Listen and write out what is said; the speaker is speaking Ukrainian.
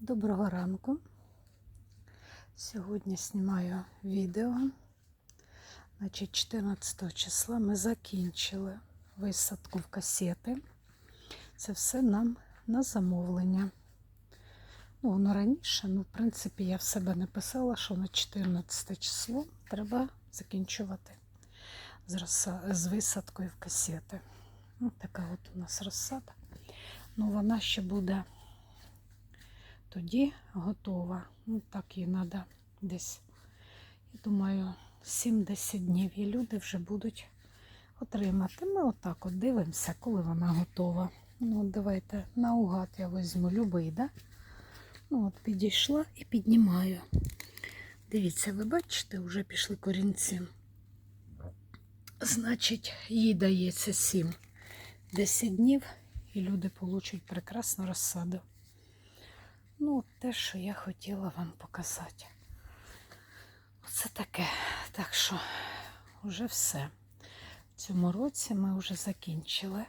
Доброго ранку. Сьогодні знімаю відео. Значить, 14 числа ми закінчили висадку в касети. Це все нам на замовлення. Ну, воно раніше, ну, в принципі, я в себе не писала, що на 14 число треба закінчувати з, висадкою в касети. Ну, така от у нас розсада. Ну, вона ще буде тоді готова. Ну, так їй треба десь, я думаю, 7-10 днів і люди вже будуть отримати. Ми отак от дивимося, коли вона готова. Ну, от давайте наугад я візьму любий, да? Ну, от підійшла і піднімаю. Дивіться, ви бачите, вже пішли корінці. Значить, їй дається 7-10 днів, і люди получать прекрасну розсаду. Ну, те, що я хотіла вам показати. Оце таке. Так що вже все. В цьому році ми вже закінчили